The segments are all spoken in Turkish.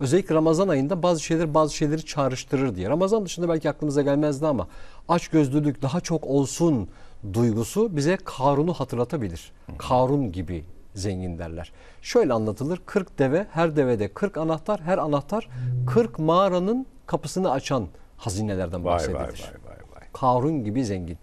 Özellikle Ramazan ayında bazı şeyler bazı şeyleri çağrıştırır diye. Ramazan dışında belki aklımıza gelmezdi ama açgözlülük daha çok olsun duygusu bize Karun'u hatırlatabilir. Karun gibi zengin derler. Şöyle anlatılır. 40 deve, her devede 40 anahtar, her anahtar 40 mağaranın kapısını açan hazinelerden Vay bahsedilir. vay vay vay vay. Karun gibi zengin.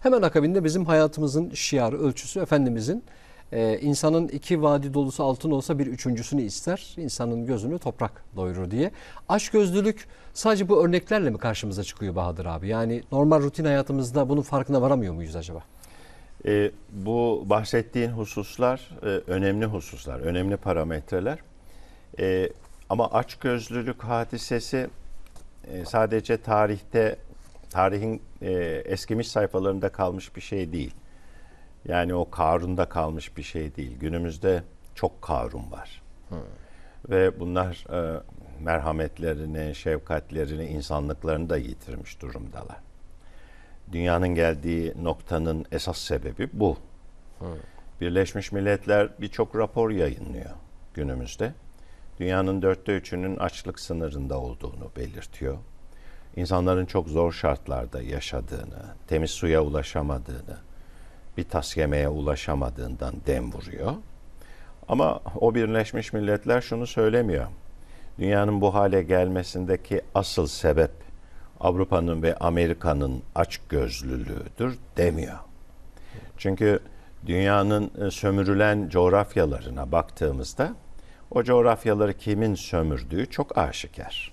Hemen akabinde bizim hayatımızın şiarı, ölçüsü Efendimizin e, insanın iki vadi dolusu altın olsa bir üçüncüsünü ister. insanın gözünü toprak doyurur diye. Aşk gözlülük sadece bu örneklerle mi karşımıza çıkıyor Bahadır abi? Yani normal rutin hayatımızda bunun farkına varamıyor muyuz acaba? E, bu bahsettiğin hususlar e, önemli hususlar, önemli parametreler. E, ama açgözlülük hadisesi e, sadece tarihte, tarihin e, eskimiş sayfalarında kalmış bir şey değil. Yani o Karun'da kalmış bir şey değil. Günümüzde çok Karun var. Ve bunlar e, merhametlerini, şefkatlerini, insanlıklarını da yitirmiş durumdalar. Dünyanın geldiği noktanın esas sebebi bu. Birleşmiş Milletler birçok rapor yayınlıyor günümüzde. Dünyanın dörtte üçünün açlık sınırında olduğunu belirtiyor. İnsanların çok zor şartlarda yaşadığını, temiz suya ulaşamadığını, bir tas yemeğe ulaşamadığından dem vuruyor. Ama o Birleşmiş Milletler şunu söylemiyor. Dünyanın bu hale gelmesindeki asıl sebep Avrupa'nın ve Amerika'nın açgözlülüğüdür demiyor. Çünkü dünyanın e, sömürülen coğrafyalarına baktığımızda o coğrafyaları kimin sömürdüğü çok aşikar.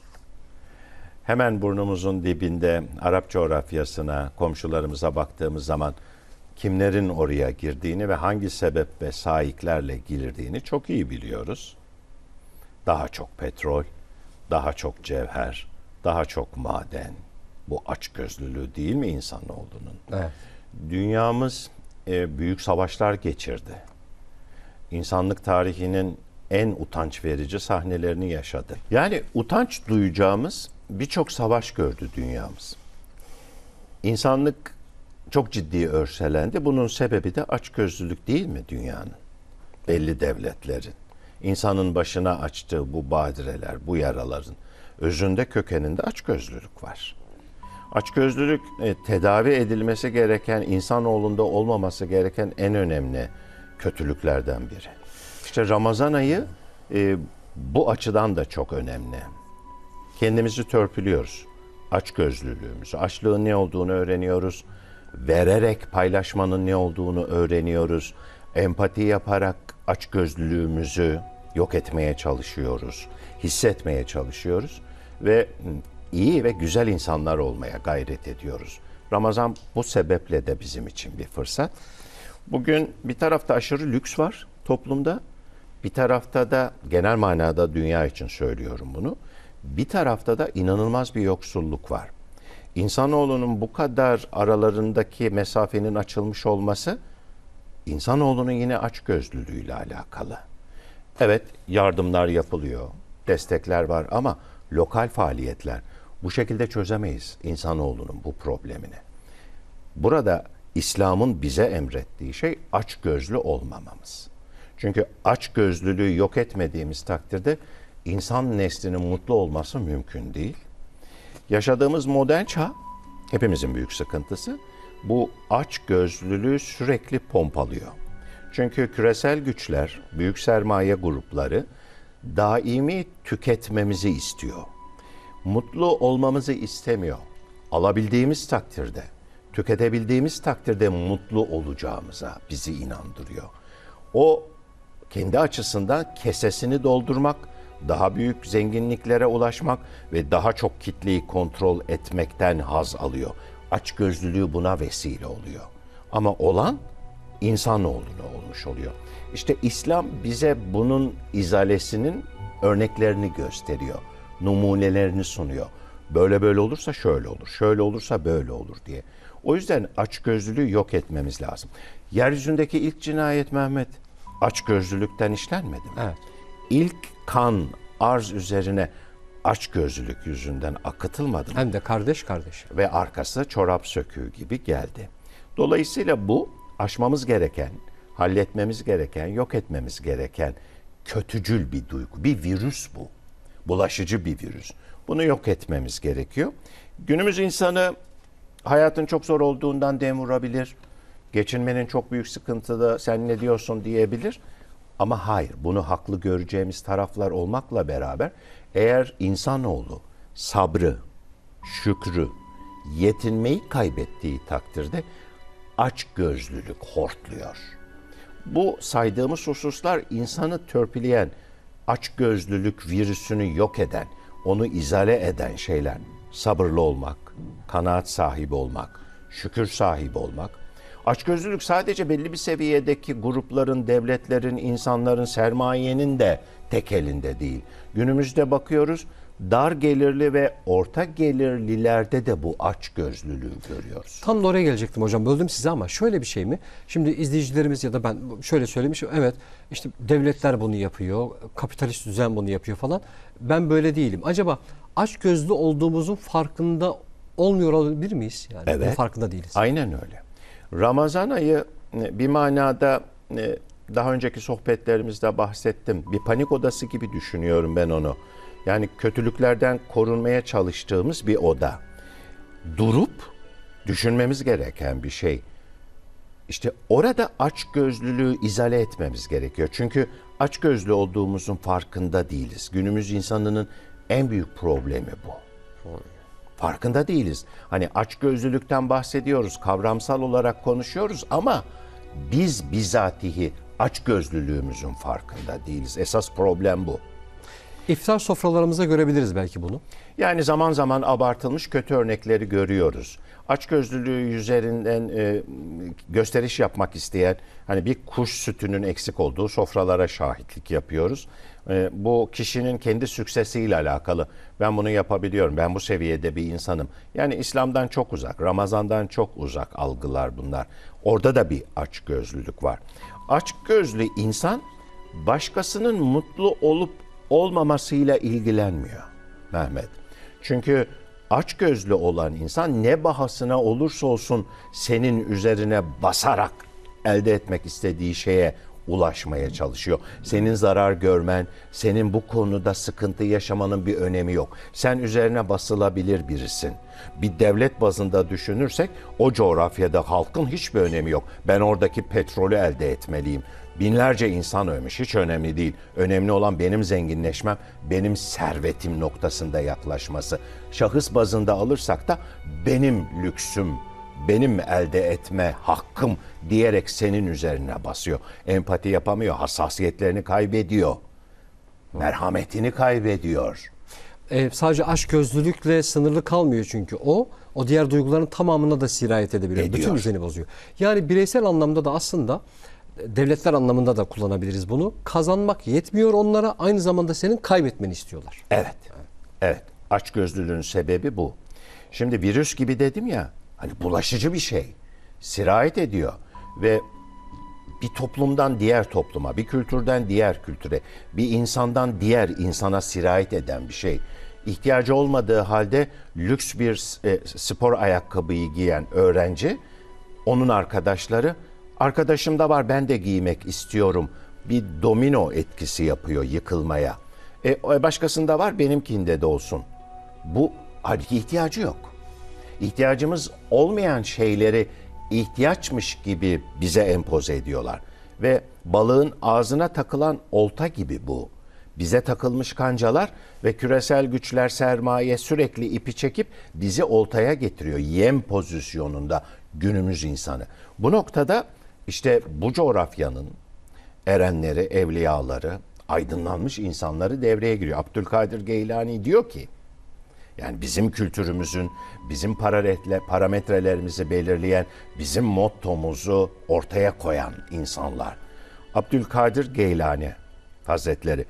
Hemen burnumuzun dibinde Arap coğrafyasına, komşularımıza baktığımız zaman kimlerin oraya girdiğini ve hangi sebep ve sahiplerle girdiğini çok iyi biliyoruz. Daha çok petrol, daha çok cevher, daha çok maden. Bu açgözlülüğü değil mi insanoğlunun? Evet. Dünyamız e, büyük savaşlar geçirdi. İnsanlık tarihinin en utanç verici sahnelerini yaşadı. Yani utanç duyacağımız birçok savaş gördü dünyamız. İnsanlık çok ciddi örselendi. Bunun sebebi de açgözlülük değil mi dünyanın? Belli devletlerin. İnsanın başına açtığı bu badireler, bu yaraların özünde kökeninde açgözlülük var. Açgözlülük e, tedavi edilmesi gereken, insanoğlunda olmaması gereken en önemli kötülüklerden biri. İşte Ramazan ayı e, bu açıdan da çok önemli. Kendimizi törpülüyoruz. Açgözlülüğümüzü, açlığın ne olduğunu öğreniyoruz. Vererek paylaşmanın ne olduğunu öğreniyoruz. Empati yaparak açgözlülüğümüzü yok etmeye çalışıyoruz. Hissetmeye çalışıyoruz ve iyi ve güzel insanlar olmaya gayret ediyoruz. Ramazan bu sebeple de bizim için bir fırsat. Bugün bir tarafta aşırı lüks var toplumda. Bir tarafta da genel manada dünya için söylüyorum bunu. Bir tarafta da inanılmaz bir yoksulluk var. İnsanoğlunun bu kadar aralarındaki mesafenin açılmış olması insanoğlunun yine açgözlülüğüyle alakalı. Evet yardımlar yapılıyor, destekler var ama lokal faaliyetler bu şekilde çözemeyiz insanoğlunun bu problemini. Burada İslam'ın bize emrettiği şey açgözlü olmamamız. Çünkü açgözlülüğü yok etmediğimiz takdirde insan neslinin mutlu olması mümkün değil. Yaşadığımız modern çağ hepimizin büyük sıkıntısı bu aç gözlülüğü sürekli pompalıyor. Çünkü küresel güçler, büyük sermaye grupları daimi tüketmemizi istiyor. Mutlu olmamızı istemiyor. Alabildiğimiz takdirde, tüketebildiğimiz takdirde mutlu olacağımıza bizi inandırıyor. O kendi açısından kesesini doldurmak, daha büyük zenginliklere ulaşmak ve daha çok kitleyi kontrol etmekten haz alıyor. Açgözlülüğü buna vesile oluyor. Ama olan insanoğluna olmuş oluyor. İşte İslam bize bunun izalesinin örneklerini gösteriyor. Numunelerini sunuyor. Böyle böyle olursa şöyle olur, şöyle olursa böyle olur diye. O yüzden açgözlülüğü yok etmemiz lazım. Yeryüzündeki ilk cinayet Mehmet açgözlülükten işlenmedi mi? Evet. İlk kan arz üzerine açgözlülük yüzünden akıtılmadı mı? Hem de kardeş kardeş. ve arkası çorap söküğü gibi geldi. Dolayısıyla bu aşmamız gereken, halletmemiz gereken, yok etmemiz gereken kötücül bir duygu, bir virüs bu. bulaşıcı bir virüs. Bunu yok etmemiz gerekiyor. Günümüz insanı hayatın çok zor olduğundan dem vurabilir. Geçinmenin çok büyük sıkıntıda sen ne diyorsun diyebilir. Ama hayır bunu haklı göreceğimiz taraflar olmakla beraber eğer insanoğlu sabrı, şükrü, yetinmeyi kaybettiği takdirde açgözlülük hortluyor. Bu saydığımız hususlar insanı törpüleyen, açgözlülük virüsünü yok eden, onu izale eden şeyler. Sabırlı olmak, kanaat sahibi olmak, şükür sahibi olmak. Açgözlülük sadece belli bir seviyedeki grupların, devletlerin, insanların, sermayenin de tek elinde değil. Günümüzde bakıyoruz dar gelirli ve orta gelirlilerde de bu açgözlülüğü görüyoruz. Tam da oraya gelecektim hocam. Böldüm sizi ama şöyle bir şey mi? Şimdi izleyicilerimiz ya da ben şöyle söylemişim. Evet işte devletler bunu yapıyor. Kapitalist düzen bunu yapıyor falan. Ben böyle değilim. Acaba aç gözlü olduğumuzun farkında olmuyor olabilir miyiz? Yani Evet. farkında değiliz. Aynen öyle. Ramazan ayı e, bir manada e, daha önceki sohbetlerimizde bahsettim. Bir panik odası gibi düşünüyorum ben onu. Yani kötülüklerden korunmaya çalıştığımız bir oda. Durup düşünmemiz gereken bir şey. İşte orada açgözlülüğü izale etmemiz gerekiyor. Çünkü açgözlü olduğumuzun farkında değiliz. Günümüz insanının en büyük problemi bu. Farkında değiliz. Hani açgözlülükten bahsediyoruz, kavramsal olarak konuşuyoruz ama biz bizatihi açgözlülüğümüzün farkında değiliz. Esas problem bu. İftar sofralarımızda görebiliriz belki bunu. Yani zaman zaman abartılmış kötü örnekleri görüyoruz. Açgözlülüğü üzerinden e, gösteriş yapmak isteyen hani bir kuş sütünün eksik olduğu sofralara şahitlik yapıyoruz. E, bu kişinin kendi süksesiyle alakalı. Ben bunu yapabiliyorum. Ben bu seviyede bir insanım. Yani İslam'dan çok uzak, Ramazan'dan çok uzak algılar bunlar. Orada da bir açgözlülük var. Açgözlü insan başkasının mutlu olup olmamasıyla ilgilenmiyor Mehmet. Çünkü açgözlü olan insan ne bahasına olursa olsun senin üzerine basarak elde etmek istediği şeye ulaşmaya çalışıyor. Senin zarar görmen, senin bu konuda sıkıntı yaşamanın bir önemi yok. Sen üzerine basılabilir birisin. Bir devlet bazında düşünürsek o coğrafyada halkın hiçbir önemi yok. Ben oradaki petrolü elde etmeliyim. Binlerce insan ölmüş hiç önemli değil. Önemli olan benim zenginleşmem, benim servetim noktasında yaklaşması. Şahıs bazında alırsak da benim lüksüm, benim elde etme hakkım diyerek senin üzerine basıyor. Empati yapamıyor, hassasiyetlerini kaybediyor. Merhametini kaybediyor. Ee, sadece aşk gözlülükle sınırlı kalmıyor çünkü o. O diğer duyguların tamamına da sirayet edebiliyor. Ediyor. Bütün düzeni bozuyor. Yani bireysel anlamda da aslında e, devletler anlamında da kullanabiliriz bunu. Kazanmak yetmiyor onlara. Aynı zamanda senin kaybetmeni istiyorlar. Evet. Evet. Açgözlülüğün sebebi bu. Şimdi virüs gibi dedim ya, hani bulaşıcı bir şey. Sirayet ediyor ve bir toplumdan diğer topluma, bir kültürden diğer kültüre, bir insandan diğer insana sirayet eden bir şey. İhtiyacı olmadığı halde lüks bir e, spor ayakkabıyı giyen öğrenci, onun arkadaşları, arkadaşım da var ben de giymek istiyorum. Bir domino etkisi yapıyor yıkılmaya. E, o başkasında var benimkinde de olsun. Bu halbuki ihtiyacı yok. İhtiyacımız olmayan şeyleri ihtiyaçmış gibi bize empoze ediyorlar. Ve balığın ağzına takılan olta gibi bu. Bize takılmış kancalar ve küresel güçler sermaye sürekli ipi çekip bizi oltaya getiriyor. Yem pozisyonunda günümüz insanı. Bu noktada işte bu coğrafyanın erenleri, evliyaları, aydınlanmış insanları devreye giriyor. Abdülkadir Geylani diyor ki, yani bizim kültürümüzün, bizim parametre, parametrelerimizi belirleyen, bizim mottomuzu ortaya koyan insanlar. Abdülkadir Geylani Hazretleri,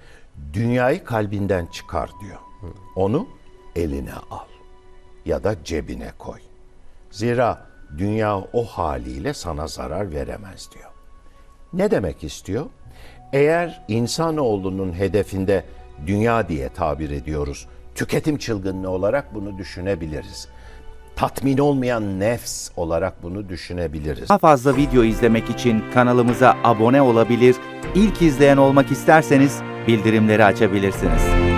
dünyayı kalbinden çıkar diyor. Onu eline al ya da cebine koy. Zira dünya o haliyle sana zarar veremez diyor. Ne demek istiyor? Eğer insanoğlunun hedefinde dünya diye tabir ediyoruz, tüketim çılgınlığı olarak bunu düşünebiliriz. Tatmin olmayan nefs olarak bunu düşünebiliriz. Daha fazla video izlemek için kanalımıza abone olabilir, ilk izleyen olmak isterseniz bildirimleri açabilirsiniz.